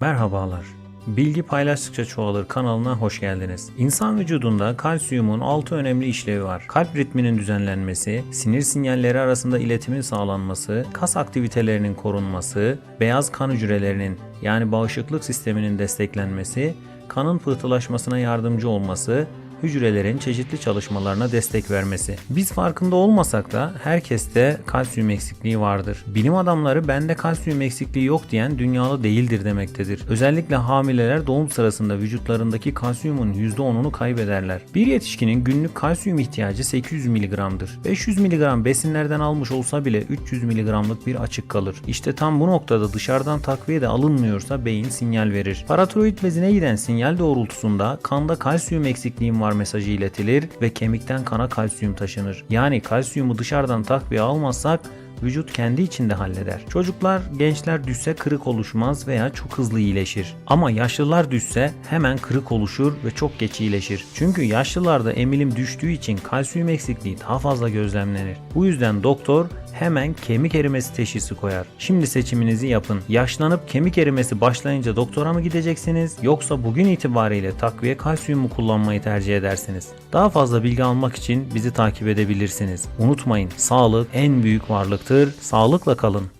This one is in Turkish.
Merhabalar. Bilgi paylaştıkça çoğalır kanalına hoş geldiniz. İnsan vücudunda kalsiyumun 6 önemli işlevi var. Kalp ritminin düzenlenmesi, sinir sinyalleri arasında iletimin sağlanması, kas aktivitelerinin korunması, beyaz kan hücrelerinin yani bağışıklık sisteminin desteklenmesi, kanın pıhtılaşmasına yardımcı olması, hücrelerin çeşitli çalışmalarına destek vermesi. Biz farkında olmasak da herkeste kalsiyum eksikliği vardır. Bilim adamları bende kalsiyum eksikliği yok diyen dünyalı değildir demektedir. Özellikle hamileler doğum sırasında vücutlarındaki kalsiyumun %10'unu kaybederler. Bir yetişkinin günlük kalsiyum ihtiyacı 800 mg'dır. 500 mg besinlerden almış olsa bile 300 mg'lık bir açık kalır. İşte tam bu noktada dışarıdan takviye de alınmıyorsa beyin sinyal verir. Paratiroid bezine giden sinyal doğrultusunda kanda kalsiyum eksikliğim var mesajı iletilir ve kemikten kana kalsiyum taşınır. Yani kalsiyumu dışarıdan takviye almazsak vücut kendi içinde halleder. Çocuklar, gençler düşse kırık oluşmaz veya çok hızlı iyileşir. Ama yaşlılar düşse hemen kırık oluşur ve çok geç iyileşir. Çünkü yaşlılarda emilim düştüğü için kalsiyum eksikliği daha fazla gözlemlenir. Bu yüzden doktor hemen kemik erimesi teşhisi koyar. Şimdi seçiminizi yapın. Yaşlanıp kemik erimesi başlayınca doktora mı gideceksiniz yoksa bugün itibariyle takviye kalsiyumu kullanmayı tercih edersiniz? Daha fazla bilgi almak için bizi takip edebilirsiniz. Unutmayın sağlık en büyük varlıktır. Sağlıkla kalın.